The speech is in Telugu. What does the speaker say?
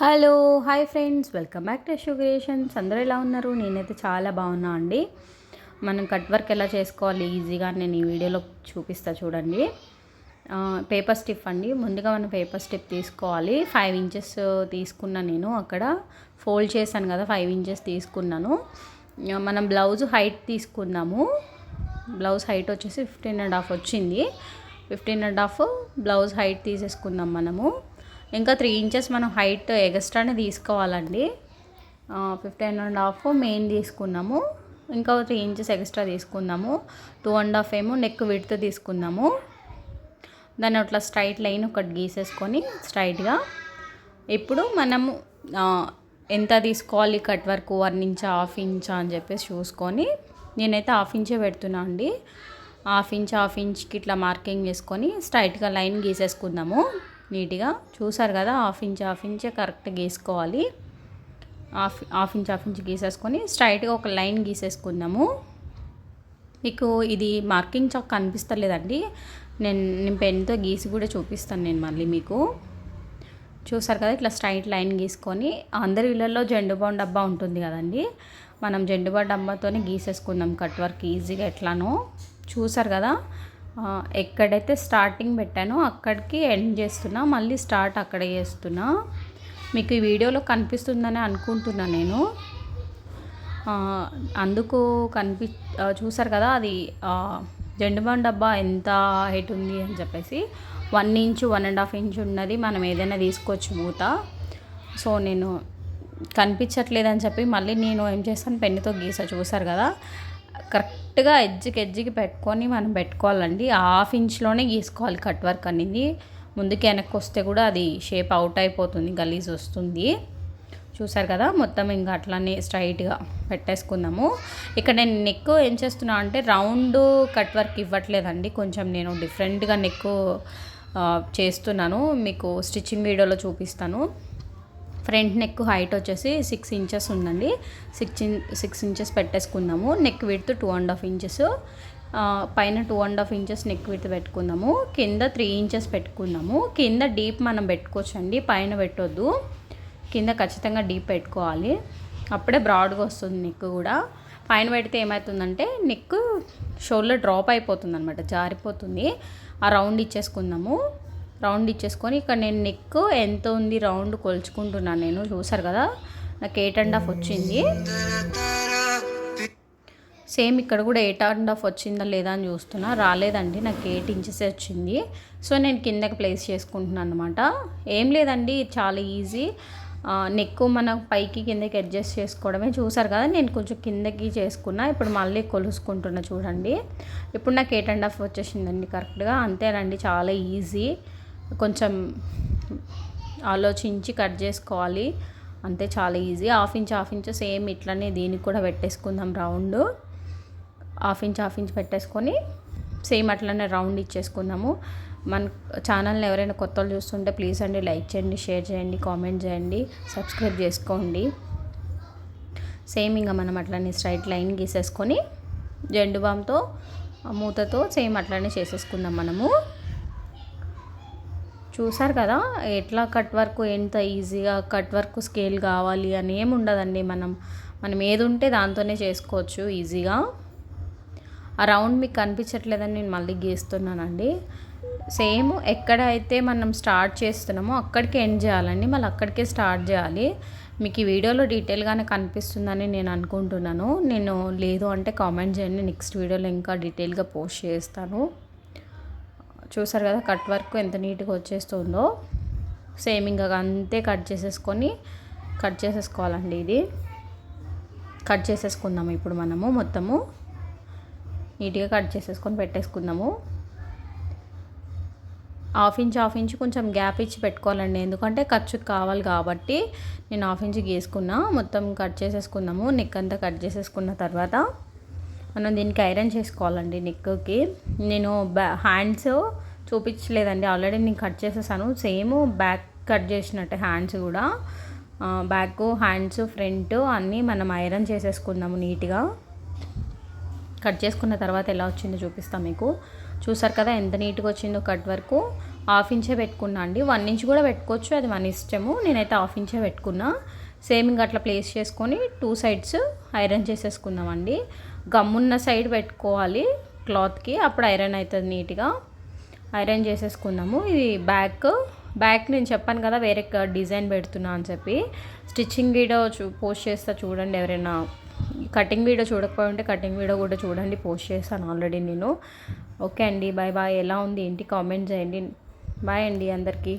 Hello hi friends. Welcome back to shoe creations. అందరూ ఎలా ఉన్నారు? నేనైతే చాలా బాగున్నా అండి. మనం కట్ వర్క్ ఎలా చేసుకోవాలి? ఈజీగా నేను ఈ వీడియోలో చూపిస్తా చూడండి. పేపర్ స్టిప్ అండి. ముందుగా మనం పేపర్ స్టిప్ తీసుకోవాలి. ఫైవ్ ఇంచెస్ తీసుకున్నా నేను అక్కడ. ఫోల్డ్ చేశాను కదా ఫైవ్ ఇంచెస్ తీసుకున్నాను. మనం బ్లౌజ్ హైట్ తీసుకున్నాము. బ్లౌజ్ హైట్ వచ్చేసి ఫిఫ్టీన్ అండ్ హాఫ్ వచ్చింది. Fifteen and half blouse height తీసేసుకుందాం మనము. ఇంకా త్రీ ఇంచెస్ మనం హైట్ ఎగస్ట్రానే తీసుకోవాలండి. ఫిఫ్టీన్ అండ్ హాఫ్ మెయిన్ తీసుకున్నాము. ఇంకా త్రీ ఇంచెస్ ఎక్స్ట్రా తీసుకుందాము టూ అండ్ హాఫ్ ఏమో నెక్ విడ్త్ తీసుకుందాము దాన్ని అట్లా స్ట్రైట్ లైన్ ఒకటి గీసేసుకొని స్ట్రైట్గా ఇప్పుడు మనము ఎంత తీసుకోవాలి cut work one inch half inch అని చెప్పేసి చూసుకొని నేనైతే హాఫ్ ఇంచే పెడుతున్నా అండి. హాఫ్ ఇంచ్ హాఫ్ ఇంచ్కి ఇట్లా మార్కింగ్ చేసుకొని స్ట్రైట్గా లైన్ గీసేసుకుందాము. నీట్గా చూసారు కదా హాఫ్ ఇంచ్ హాఫ్ ఇంచే correct గీసుకోవాలి. Half half inch half inch గీసేసుకొని స్ట్రైట్గా ఒక లైన్ గీసేసుకుందాము. మీకు ఇది మార్కింగ్ చాక్ కనిపిస్తలేదండి. నేను నేను పెన్తో గీసి కూడా చూపిస్తాను నేను మళ్ళీ మీకు. చూసారు కదా ఇట్లా స్ట్రైట్ లైన్ గీసుకొని అందరి ఇళ్ళల్లో జెండు బాండ్ డబ్బా ఉంటుంది కదండి. మనం జెండు బాండ్ డబ్బాతోనే గీసేసుకుందాం కట్ వర్క్ ఈజీగా ఎట్లానో. చూసారు కదా ఎక్కడైతే స్టార్టింగ్ పెట్టానో అక్కడికి ఎండ్ చేస్తున్నా మళ్ళీ స్టార్ట్ అక్కడ చేస్తున్నా. మీకు ఈ వీడియోలో కనిపిస్తుందని అనుకుంటున్నా నేను. అందుకు కనిపి చూసారు కదా అది జెండుబాన్ డబ్బా ఎంత హైట్ ఉంది అని చెప్పేసి one inch one and half inch ఉన్నది మనం ఏదైనా తీసుకోవచ్చు మూత. సో నేను కనిపించట్లేదని చెప్పి మళ్ళీ నేను ఏం చేస్తాను పెన్నుతో గీసా చూసారు కదా. కరెక్ట్గా ఎడ్జ్కి ఎడ్జ్కి పెట్టుకొని మనం పెట్టుకోవాలండి. హాఫ్ ఇంచ్లోనే గీసుకోవాలి కట్ వర్క్ అనేది. ముందుకి వెనక్కి వస్తే కూడా అది షేప్ అవుట్ అయిపోతుంది గలీజ్ వస్తుంది. చూసారు కదా మొత్తం ఇంకా అట్లానే స్ట్రైట్గా పెట్టేసుకుందాము. ఇక్కడ నేను నెక్ ఏం చేస్తున్నా అంటే రౌండ్ కట్ వర్క్ ఇవ్వట్లేదండి. కొంచెం నేను డిఫరెంట్గా నెక్ చేస్తున్నాను. మీకు స్టిచ్చింగ్ వీడియోలో చూపిస్తాను. ఫ్రంట్ నెక్ హైట్ వచ్చేసి సిక్స్ ఇంచెస్ ఉందండి. సిక్స్ ఇన్ సిక్స్ ఇంచెస్ పెట్టేసుకుందాము. Neck width two and half inches. పైన two and half inches neck width పెట్టుకుందాము. కింద త్రీ ఇంచెస్ పెట్టుకుందాము. కింద డీప్ మనం పెట్టుకోవచ్చండి. పైన పెట్టొద్దు. కింద ఖచ్చితంగా డీప్ పెట్టుకోవాలి. అప్పుడే బ్రాడ్గా వస్తుంది నెక్ కూడా. పైన పెడితే ఏమవుతుందంటే నెక్ షోల్డర్ డ్రాప్ అయిపోతుంది అనమాట జారిపోతుంది. ఆ రౌండ్ ఇచ్చేసుకుందాము. రౌండ్ ఇచ్చేసుకొని ఇక్కడ నేను నెక్ ఎంత ఉంది రౌండ్ కొలుచుకుంటున్నాను నేను చూసారు కదా? నాకు ఎయిట్ అండ్ హాఫ్ వచ్చింది. సేమ్ ఇక్కడ కూడా ఎయిట్ అండ్ హాఫ్ వచ్చిందా లేదా అని చూస్తున్నా. రాలేదండి నాకు ఎయిట్ ఇంచెస్ వచ్చింది. సో నేను కిందకి ప్లేస్ చేసుకుంటున్నాను అనమాట ఏం లేదండి చాలా ఈజీ నెక్ మన పైకి కిందకి అడ్జస్ట్ చేసుకోవడమే. చూసారు కదా నేను కొంచెం కిందకి చేసుకున్నా. ఇప్పుడు మళ్ళీ కొలుసుకుంటున్నా చూడండి. ఇప్పుడు నాకు ఎయిట్ అండ్ హాఫ్ వచ్చేసిందండి కరెక్ట్గా అంతేనండి చాలా ఈజీ కొంచెం ఆలోచించి కట్ చేసుకోవాలి. అంతే చాలా easy. Half inch half inch same ఇట్లనే దీనికి కూడా పెట్టేసుకుందాం round. Half inch half inch పెట్టేసుకొని సేమ్ అట్లనే రౌండ్ ఇచ్చేసుకుందాము. మన ఛానల్ని ఎవరైనా కొత్త వాళ్ళు చూస్తుంటే ప్లీజ్ అండి లైక్ చేయండి షేర్ చేయండి కామెంట్ చేయండి సబ్స్క్రైబ్ చేసుకోండి. సేమ్ ఇంకా మనం అట్లనే స్ట్రైట్ లైన్ గీసేసుకొని జెండు బామ్తో మూతతో సేమ్ అట్లనే చేసేసుకుందాం మనము. చూసారు కదా ఎట్లా కట్ వర్క్ ఎంత ఈజీగా కట్ వర్క్ స్కేల్ కావాలి అని ఏమి ఉండదండి మనం. మనం ఏది ఉంటే దాంతోనే చేసుకోవచ్చు ఈజీగా. ఆ రౌండ్ మీకు కనిపించట్లేదని నేను మళ్ళీ గీస్తున్నానండి. సేమ్ ఎక్కడైతే మనం స్టార్ట్ చేస్తున్నామో అక్కడికి ఎండ్ చేయాలండి. మళ్ళీ అక్కడికే స్టార్ట్ చేయాలి. మీకు ఈ వీడియోలో డీటెయిల్గానే కనిపిస్తుందని నేను అనుకుంటున్నాను. నేను లేదు అంటే కామెంట్ చేయండి. నెక్స్ట్ వీడియోలో ఇంకా డీటెయిల్గా పోస్ట్ చేస్తాను. చూసారు కదా కట్ వర్క్ ఎంత నీట్గా వచ్చేస్తుందో. సేమ్ ఇంకా అంతే కట్ చేసేసుకొని కట్ చేసేసుకోవాలండి ఇది. కట్ చేసేసుకుందాము ఇప్పుడు మనము మొత్తము. నీట్గా కట్ చేసేసుకొని పెట్టేసుకుందాము. హాఫ్ ఇంచ్ హాఫ్ ఇంచ్ కొంచెం గ్యాప్ ఇచ్చి పెట్టుకోవాలండి. ఎందుకంటే ఖర్చు కావాలి కాబట్టి నేను హాఫ్ ఇంచ్ గీసుకున్నా. మొత్తం కట్ చేసేసుకుందాము. నెక్ అంతా కట్ చేసేసుకున్న తర్వాత మనం దీనికి ఐరన్ చేసుకోవాలండి నెక్కి నేను బ్యా హ్యాండ్స్ చూపించలేదండి. ఆల్రెడీ నేను కట్ చేసేసాను. సేమ్ బ్యాక్ కట్ చేసినట్టే హ్యాండ్స్ కూడా. బ్యాక్ హ్యాండ్స్ ఫ్రంట్ అన్నీ మనం ఐరన్ చేసేసుకుందాము నీట్గా. కట్ చేసుకున్న తర్వాత ఎలా వచ్చిందో చూపిస్తాను మీకు. చూసారు కదా ఎంత నీట్గా వచ్చిందో కట్ వరకు. హాఫ్ ఇంచే పెట్టుకున్నా అండి. వన్ ఇంచ్ కూడా పెట్టుకోవచ్చు. అది మన ఇష్టము. నేనైతే హాఫ్ ఇంచే పెట్టుకున్నా. సేమ్ ఇంకా అట్లా ప్లేస్ చేసుకొని టూ సైడ్స్ ఐరన్ చేసేసుకుందామండి. గమ్మున్న సైడ్ పెట్టుకోవాలి క్లాత్కి. అప్పుడు ఐరన్ అవుతుంది నీట్గా. ఐరన్ చేసేసుకుందాము. ఇది బ్యాక్ బ్యాక్ నేను చెప్పాను కదా వేరే డిజైన్ పెడుతున్నా అని చెప్పి. స్టిచ్చింగ్ వీడియో చూ పోస్ట్ చేస్తా చూడండి ఎవరైనా. కటింగ్ వీడియో చూడకపోయి ఉంటే కటింగ్ వీడియో కూడా చూడండి పోస్ట్ చేస్తాను ఆల్రెడీ నేను. ఓకే అండి బాయ్ బాయ్ ఎలా ఉంది ఏంటి? కామెంట్ చేయండి. బాయ్ అండి అందరికీ.